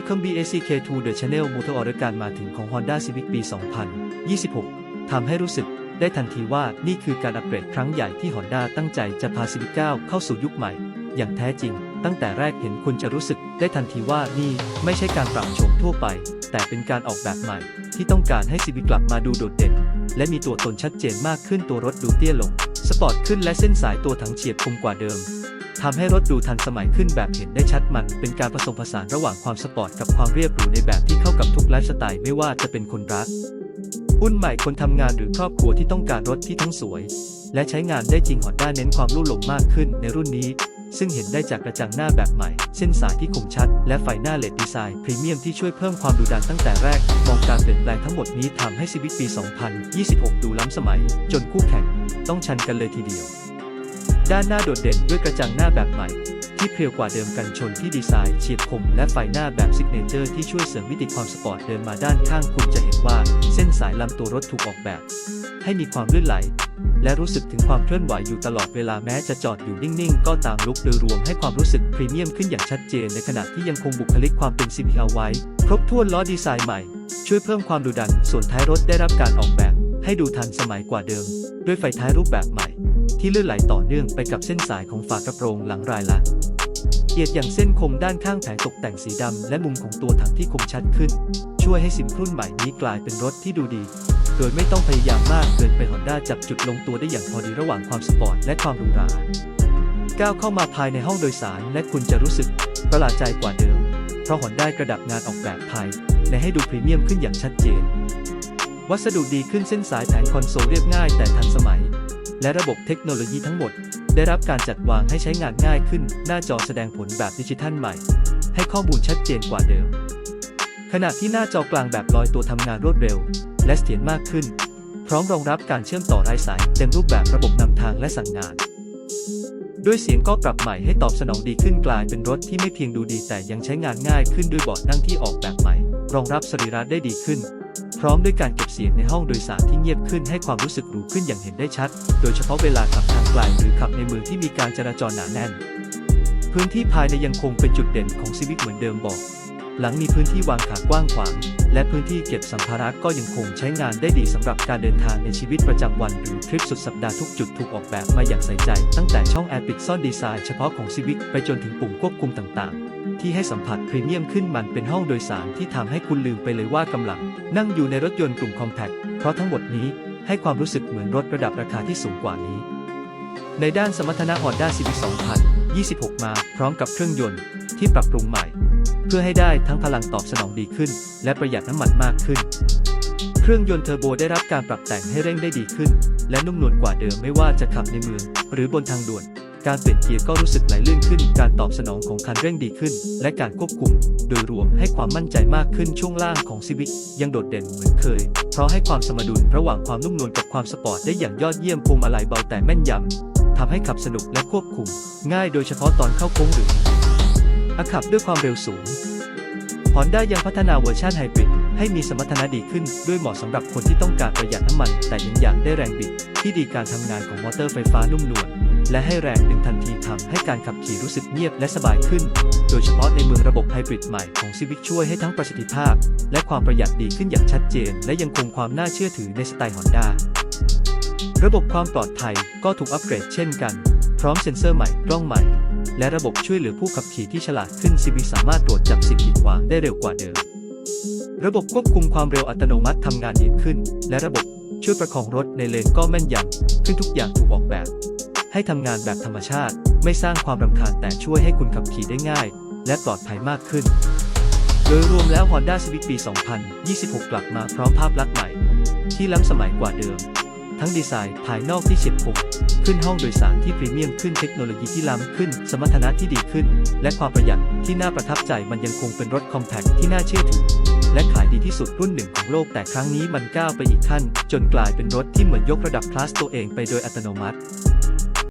Welcome BACK to the Channel Motor Order การมาถึงของ Honda Civic ปี 2026 ทำให้รู้สึกได้ทันทีว่านี่คือการอัปเกรดครั้งใหญ่ที่ Honda ตั้งใจจะพา Civic 9 เข้าสู่ยุคใหม่ อย่างแท้จริง ตั้งแต่แรกเห็นคุณจะรู้สึกได้ทันทีว่านี่ไม่ใช่การปรับโฉมทั่วไป แต่เป็นการออกแบบใหม่ ที่ต้องการให้ Civic กลับมาดูโดดเด่น และมีตัวตนชัดเจนมากขึ้นตัวรถดูเตี้ยลง สปอร์ตขึ้นและเส้นสายตัวถังเฉียบคมกว่าเดิม ทำให้รถดูทันสมัยขึ้นแบบเห็นได้ชัดมัน เป็นการผสมผสานระหว่างความสปอร์ตกับความเรียบหรูในแบบที่เข้ากับทุกไลฟ์สไตล์ไม่ว่าจะเป็นคนรักรุ่นใหม่คนทำงานหรือครอบครัวที่ต้องการรถที่ทั้งสวย และใช้งานได้จริงฮอนด้าเน้นความลู่ลมมากขึ้นในรุ่นนี้ ซึ่งเห็นได้จากกระจังหน้าแบบใหม่ เส้นสายที่คมชัด และไฟหน้าเลดดีไซน์พรีเมียมที่ช่วยเพิ่มความดุดันตั้งแต่แรก มองการเปลี่ยนแปลงทั้งหมดนี้ทำให้ซีวิตปี 2026 ดูล้ำสมัย จนคู่แข่ง ต้องชันกันเลยทีเดียว ด้านหน้าโดดเด่นด้วยกระจังหน้าแบบใหม่ ที่เพรียวกว่าเดิมกันชนที่ดีไซน์เฉียบคมและไฟหน้าแบบซิกเนเจอร์ที่ช่วยเสริมมิติความสปอร์ตเดินมาด้านข้างคุณจะเห็นว่าเส้นสายลำตัวรถถูกออกแบบ ให้มีความลื่นไหล และรู้สึกถึงความเคลื่อนไหวอยู่ตลอดเวลาแม้จะจอดอยู่นิ่งๆ ก็ตามลุกโดยรวมให้ความรู้สึกพรีเมียมขึ้นอย่างชัดเจนในขณะที่ยังคงบุคลิกความเป็น CPL ไว้ ครบถ้วนล้อดีไซน์ใหม่ ช่วยเพิ่มความดุดัน ส่วนท้ายรถได้รับการออกแบบ ให้ดูทันสมัยกว่าเดิม ด้วยไฟท้ายรูปแบบใหม่ ที่ลื่นไหลต่อเนื่องไปกับเส้นสายของฝากระโปรงหลังรายละเอียดอย่างเส้นคมด้านข้างแผงตกแต่งสีดำและมุมของตัวถังที่คมชัดขึ้น ช่วยให้สินรุ่นใหม่นี้กลายเป็นรถที่ดูดี โดยไม่ต้องพยายามมากเกินไปฮอนด้าจับจุดลงตัวได้อย่างพอดีระหว่างความสปอร์ตและความหรูหราก้าวเข้ามาภายในห้องโดยสารและคุณจะรู้สึกประหลาดใจกว่าเดิม เพราะฮอนด้ากระดับงานออกแบบภายในให้ดูพรีเมียมขึ้นอย่างชัดเจน วัสดุดีขึ้นเส้นสายแผงคอนโซลเรียบง่ายแต่ทันสมัย และระบบเทคโนโลยีทั้งหมด ได้รับการจัดวางให้ใช้งานง่ายขึ้น หน้าจอแสดงผลแบบดิจิทัลใหม่ ให้ข้อมูลชัดเจนกว่าเดิม ขณะที่หน้าจอกลางแบบลอยตัวทำงานรวดเร็ว และเสถียรมากขึ้น พร้อมรองรับการเชื่อมต่อไรายสาย เต็มรูปแบบระบบนำทางและสั่งงานด้วยเสียงก็ปรับใหม่ให้ตอบสนองดีขึ้นกลายเป็นรถที่ไม่เพียงดูดีแต่ยังใช้งานง่ายขึ้นด้วยเบาะนั่งที่ออกแบบใหม่ รองรับสรีระได้ดีขึ้น พร้อมด้วยการเก็บเสียงในห้องโดยสารที่เงียบขึ้นให้ความรู้สึกหรูขึ้นอย่างเห็นได้ชัด โดยเฉพาะเวลาขับทางไกลหรือขับในเมืองที่มีการจราจรหนาแน่น พื้นที่ภายในยังคงเป็นจุดเด่นของซีวิกเหมือนเดิมบอก หลังมีพื้นที่วางขากว้างขวาง และพื้นที่เก็บสัมภาระก็ยังคงใช้งานได้ดีสำหรับการเดินทางในชีวิตประจำวันหรือทริปสุดสัปดาห์ทุกจุดถูกออกแบบมาอย่างใส่ใจ ตั้งแต่ช่องแอร์ปิดซ่อนดีไซน์เฉพาะของซีวิกไปจนถึงปุ่มควบคุมต่างๆ ที่ให้สัมผัสพรีเมียมขึ้นมันเป็นห้องโดยสารที่ทำให้คุณลืมไปเลยว่ากำลัง นั่งอยู่ในรถยนต์กลุ่มคอมแพคเพราะทั้งหมดนี้ให้ความรู้สึกเหมือนรถระดับราคาที่สูงกว่านี้ ในด้านสมรรถนะ Honda Civic 2026 มาพร้อมกับเครื่องยนต์ที่ปรับปรุงใหม่ เพื่อให้ได้ทั้งพลังตอบสนองดีขึ้น และประหยัดน้ำมันมากขึ้น เครื่องยนต์เทอร์โบได้รับการปรับแต่งให้เร่งได้ดีขึ้น และนุ่มนวลกว่าเดิมไม่ว่าจะขับในเมืองหรือบนทางด่วน การเปลี่ยนเกียร์ก็รู้สึกไหลลื่นขึ้น การตอบสนองของคันเร่งดีขึ้น และการควบคุม โดยรวมให้ความมั่นใจมากขึ้นช่วงล่างของซีวิ c ยังโดดเด่นเหมือนเคย เพราะให้ความสมดุลระหว่างความนุ่มนวลกับความสปอร์ตได้อย่างยอดเยี่ยมพวงมาลัยเบาแต่แม่นยำทำให้ขับสนุกและควบคุม ง่ายโดยเฉพาะตอนเข้าโค้งหรือ อาขับด้วยความเร็วสูง Honda ยังพัฒนาเวอร์ชันไฮบริดให้มีสมรรถนะดีขึ้น ด้วยเหมาะสำหรับคนที่ต้องการประหยัดน้ำมัน แต่ยังอยากได้แรงบิด ที่ดีการทำงานของมอเตอร์ไฟฟ้านุ่มนวลและให้แรงดึงทันทีทำให้การขับขี่รู้สึกเงียบและสบายขึ้น โดยเฉพาะในเมืองระบบไฮบริดใหม่ของ Civic ช่วยให้ทั้งประสิทธิภาพ และความประหยัดดีขึ้นอย่างชัดเจน และยังคงความน่าเชื่อถือในสไตล์ Honda ระบบความปลอดภัยก็ถูกอัปเกรดเช่นกัน พร้อมเซ็นเซอร์ใหม่กล้องใหม่ และระบบช่วยเหลือผู้ขับขี่ที่ฉลาดขึ้น Civic สามารถตรวจจับสิ่งกีดขวางได้เร็วกว่าเดิม ระบบควบคุมความเร็วอัตโนมัติทำงานดีขึ้น และระบบช่วยประคองรถในเลนก็แม่นยำขึ้นทุกอย่างถูกออกแบบ ให้ทำงานแบบธรรมชาติ ไม่สร้างความรำคาญแต่ช่วยให้คุณขับขี่ได้ง่าย และปลอดภัยมากขึ้น โดยรวมแล้ว Honda Civic ปี 2026 กลับมาพร้อมภาพลักษณ์ใหม่ ที่ล้ำสมัยกว่าเดิม ทั้งดีไซน์ภายนอกที่เฉียบคมขึ้นห้องโดยสารที่พรีเมียมขึ้นเทคโนโลยีที่ล้ำขึ้น สมรรถนะที่ดีขึ้น และความประหยัดที่น่าประทับใจมันยังคงเป็นรถคอมแพคที่น่าเชื่อถือ และขายดีที่สุดรุ่นหนึ่งของโลกแต่ครั้งนี้มันก้าวไปอีกขั้น จนกลายเป็นรถที่เหมือนยกระดับคลาสตัวเองไปโดยอัตโนมัติ